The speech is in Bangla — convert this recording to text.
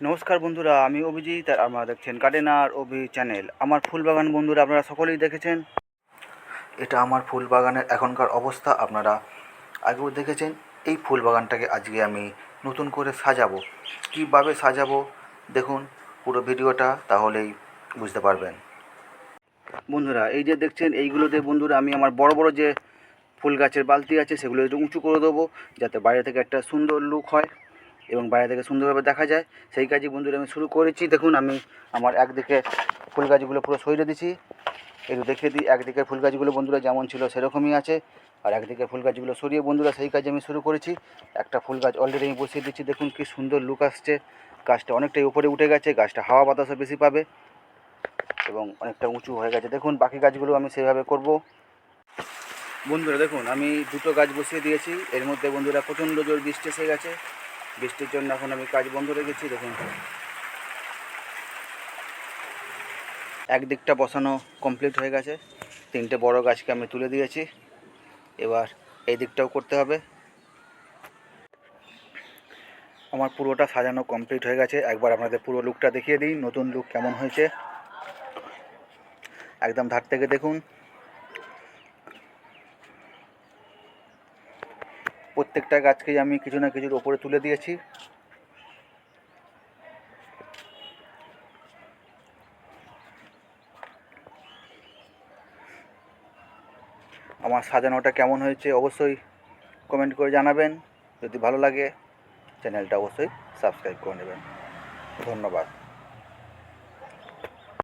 নমস্কার বন্ধুরা, আমি অভিজিৎ আর আপনারা দেখছেন গার্ডেনার অভি চ্যানেল আমার ফুল বাগান বন্ধুরা, আপনারা সকলেই দেখেছেন? এটা আমার ফুল বাগানের এখনকার অবস্থা, আপনারা আগেও দেখেছেন। এই ফুল বাগানটাকে আজকে আমি নতুন করে সাজাবো। কীভাবে সাজাবো? দেখুন পুরো ভিডিওটা, তাহলেই বুঝতে পারবেন। বন্ধুরা, এই যে দেখছেন, এইগুলোতে বন্ধুরা, আমি আমার বড় বড় যে ফুল গাছের বালতি আছে সেগুলো একটু উঁচু করে দেবো, যাতে বাইরে থেকে একটা সুন্দর লুক হয়। এবং বাইরে থেকে সুন্দরভাবে দেখা যায়। সেই কাজই বন্ধুরা আমি শুরু করেছি। দেখুন, আমি আমার একদিকে ফুল গাছগুলো পুরো সরিয়ে দিছি। একটু দেখিয়ে দিই, একদিকে ফুল গাছগুলো বন্ধুরা যেমন ছিল সেরকমই আছে। আর একদিকে ফুল গাছগুলো সরিয়ে বন্ধুরা সেই কাজ আমি শুরু করেছি। একটা ফুল গাছ অলরেডি আমি বসিয়ে দিচ্ছি। দেখুন কি সুন্দর লুক আসছে। গাছটা অনেকটাই উপরে উঠে গেছে। গাছটা হাওয়া বাতাসও বেশি পাবে এবং অনেকটা উঁচু হয়ে গেছে। দেখুন, বাকি গাছগুলো আমি সেভাবে করব। বন্ধুরা, দেখুন, আমি দুটো গাছ বসিয়ে দিয়েছি। এর মধ্যে বন্ধুরা প্রচণ্ড জোর বৃষ্টি এসে গেছে। বৃষ্টির জন্য এখন আমি কাজ বন্ধ রেখেছি দেখুন। একদিকটা বসানো কমপ্লিট হয়ে গেছে, তিনটে বড় গাছকে আমি তুলে দিয়েছি, এবার এই দিকটাও করতে হবে। আমার পুরোটা সাজানো কমপ্লিট হয়ে গেছে, একবার আপনাদের পুরো লুকটা দেখিয়ে দিই, নতুন লুক কেমন হয়েছে। একদম ধার থেকে দেখুন প্রত্যেকটা গাছকেই আমি কিছু না কিছুর ওপরে তুলে দিয়েছি। আমার সাজানোটা কেমন হয়েছে অবশ্যই কমেন্ট করে জানাবেন। যদি ভালো লাগে চ্যানেলটা অবশ্যই সাবস্ক্রাইব করে নেবেন। ধন্যবাদ।